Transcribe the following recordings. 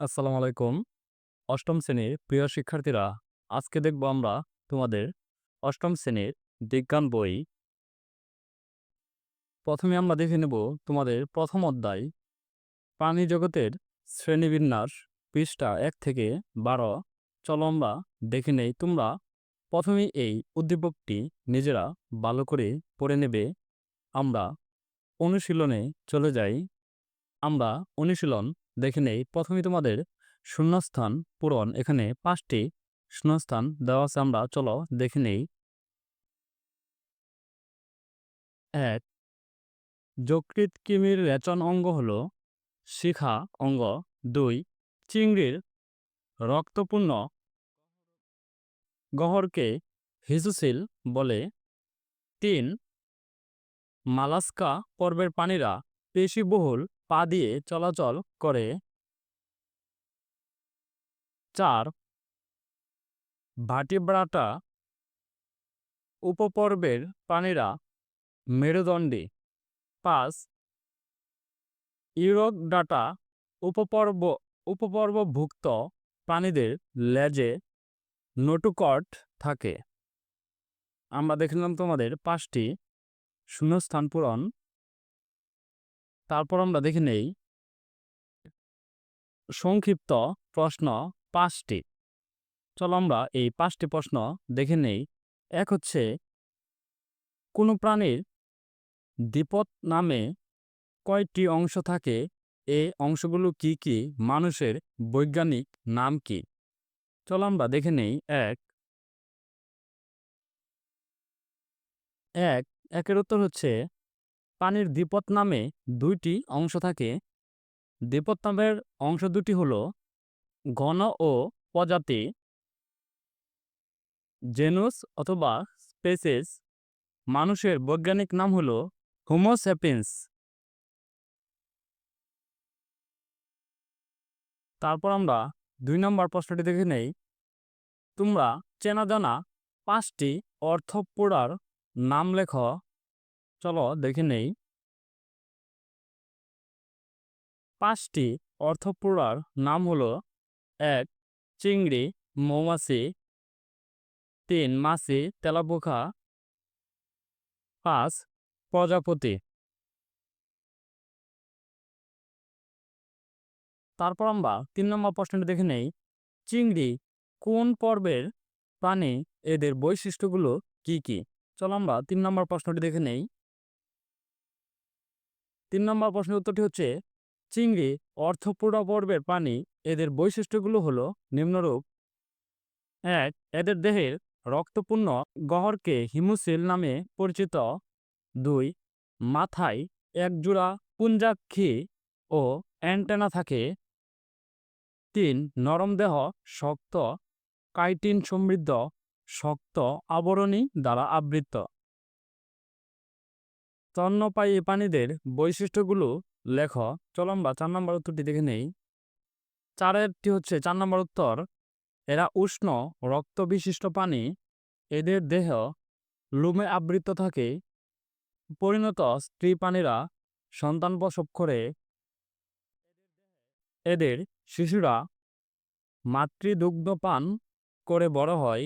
আসসালামু আলাইকুম। অষ্টম শ্রেণির প্রিয় শিক্ষার্থীরা, আজকে দেখব আমরা তোমাদের অষ্টম শ্রেণির বিজ্ঞান বই। প্রথমে আমরা দেখে নেব তোমাদের প্রথম অধ্যায় প্রাণী জগতের শ্রেণীবিন্যাস পৃষ্ঠা এক থেকে ১২ চলো আমরা দেখে নেই। তোমরা প্রথমেই এই উদ্দীপকটি নিজেরা ভালো করে পড়ে নেবে। আমরা অনুশীলনে চলে যাই। আমরা অনুশীলন দেখে নেই। প্রথমেই তোমাদের শূন্যস্থান পূরণ। এখানে পাঁচটি শূন্যস্থান দেওয়া আছে। আমরা চলো দেখে নেই। এক যকৃত কিমির রেচন অঙ্গ হল শিখা অঙ্গ। দুই, চিংড়ির রক্তপূর্ণ গহ্বরকে হিসোসিল বলে। তিন, মালাস্কা পর্বের প্রাণীরা পেশিবহুল পা দিয়ে চলাচল করে। চার ভাটিব্রাটা উপপর্বের প্রাণীরা মেরুদণ্ডী। ৫ ইউরোকডাটা উপপর্ব, উপপর্বভুক্ত প্রাণীদের লেজে নোটোকর্ড থাকে। আমরা দেখলাম তোমাদের পাঁচটি শূন্যস্থান পূরণ। তারপর আমরা দেখে নেই সংক্ষিপ্ত প্রশ্ন ৫ টি। চলো আমরা এই পাঁচটি প্রশ্ন দেখে নেই। এক হচ্ছে কোন প্রাণীর দ্বিপদ নামে কয়টি অংশ থাকে? এ অংশগুলো কি, কি? মানুষের বৈজ্ঞানিক নাম কি? চলো আমরা দেখে নেই। ১ ১ একের উত্তর হচ্ছে প্রাণীর দ্বিপদ নামে দুইটি অংশ থাকে। দ্বিপদ নামের অংশ দুটি হল ঘন ও প্রজাতি। জেনুস অথবা স্পেসেস মানুষের বৈজ্ঞানিক নাম হল হোমো স্যাপিয়েন্স। তারপর আমরা দুই নম্বর প্রশ্নটি দেখে নেই। তোমরা চেনা জানা পাঁচটি অর্থপোড়ার নাম লেখ। চলো দেখে নেই। ৫ টি অর্থপূর্ণার নাম হল এক চিংড়ি, মৌমাছি ৩ মাছি, তেলাপোকা পাঁচ প্রজাপতি। তারপর আমরা তিন নম্বর প্রশ্নটি দেখে নেই। চিংড়ি কোন পর্বের প্রাণী? এদের বৈশিষ্ট্যগুলো কি, কি? চলো আমরা তিন নম্বর প্রশ্নটি দেখে নেই। ৩ নম্বর প্রশ্নের উত্তরটি হচ্ছে, চিংড়ি অর্থপূর্ণা পর্বের প্রাণী। এদের বৈশিষ্ট্যগুলো হলো নিম্নরূপ। এক, এদের দেহের রক্তপূর্ণ গহরকে হিমোসিল নামে পরিচিত। দুই, মাথায় একজোড়া পুঞ্জাক্ষী ও অ্যান্টেনা থাকে। তিন, নরম দেহ শক্ত, কাইটিন সমৃদ্ধ, শক্ত আবরণী দ্বারা আবৃত। স্তন্যপায়ী প্রাণীদের বৈশিষ্ট্যগুলো লেখ। চলো আমরা ৪ নম্বর উত্তরটি দেখে নেই। চারেরটি হচ্ছে চার নম্বর উত্তর। এরা উষ্ণ, রক্তবিশিষ্ট প্রাণী। এদের দেহ লোমে আবৃত থাকে। পরিণত স্ত্রী প্রাণীরা সন্তান প্রসব করে। এদের শিশুরা মাতৃদুগ্ধ পান করে বড় হয়।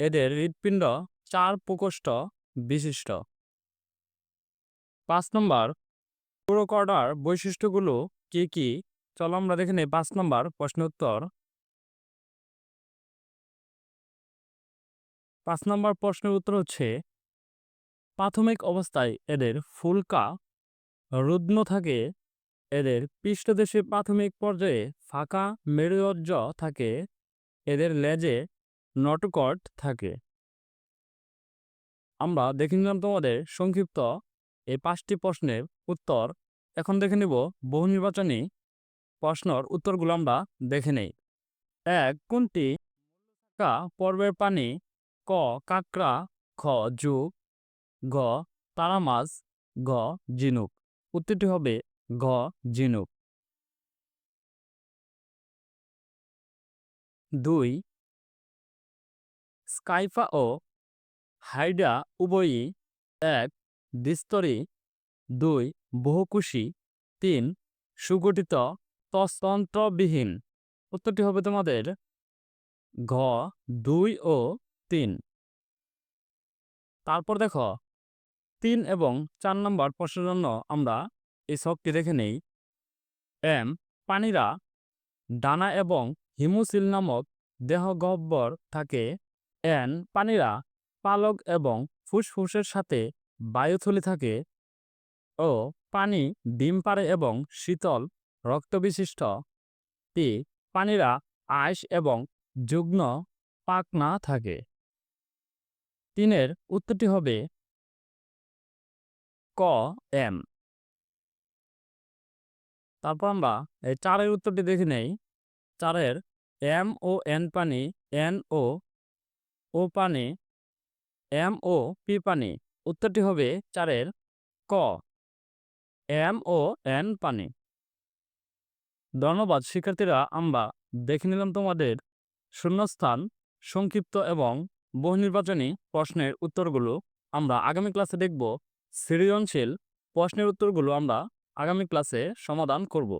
এদের হৃৎপিণ্ড চার প্রকোষ্ঠ বিশিষ্ট। ৫ নম্বর ইউরোকডার বৈশিষ্ট্যগুলো কি, কি? চলো আমরা দেখে নেই পাঁচ নম্বর প্রশ্নের উত্তর। ৫ নম্বর প্রশ্নের উত্তর হচ্ছে প্রাথমিক অবস্থায় এদের ফুলকা রুদ্ন থাকে। এদের পৃষ্ঠদেশে প্রাথমিক পর্যায়ে ফাঁকা মেরুরজ্জ থাকে। এদের লেজে নোটোকর্ড থাকে। আমরা দেখে নিলাম তোমাদের সংক্ষিপ্ত এই পাঁচটি প্রশ্নের উত্তর। এখন দেখে নিব বহুনির্বাচনী প্রশ্নের উত্তরগুলো আমরা দেখে নেই। এক, কোনটি কা পর্বের পানি ক. কাকড়া, খ. জুক গ. তারা মাছ ঘ. ঝিনুক। উত্তরটি হবে ঘ. ঝিনুক। দুই, স্কাইফা ও হাইডা উভয়ই ১ দ্বিস্তরী দুই বহুকুশী তিন, সুগঠিত ত্বকতন্ত্রবিহীন উত্তরটি হবে তোমাদের ঘ, দুই ও তিন। তারপর দেখো, তিন এবং চার নম্বর প্রশ্নের জন্য আমরা এই শখটি দেখে নেই। এম পানিরা ডানা এবং হিমোসিল নামক দেহগহ্বর থাকে। এন পানিরা পালক এবং ফুসফুসের সাথে বায়ুথলি থাকে ও পানি ডিম পারে এবং শীতল, রক্তবিশিষ্ট। পি পানিরা আইস এবং যুগ্ন পাকনা থাকে। তিনের উত্তরটি হবে ক, এম। তারপর আমরা এই চারের উত্তরটি দেখে নেই। চারের এম ও এন পানি, এন ও ও পানি, এম ও পি পানি। উত্তরটি হবে চারের ক। এম ও এন পানি। ধন্যবাদ, শিক্ষার্থীরা, আমরা দেখে নিলাম তোমাদের শূন্যস্থান, সংক্ষিপ্ত এবং বহুনির্বাচনী প্রশ্নের উত্তরগুলো। আমরা আগামী ক্লাসে দেখব সৃজনশীল প্রশ্নের উত্তরগুলো আমরা আগামী ক্লাসে সমাধান করব।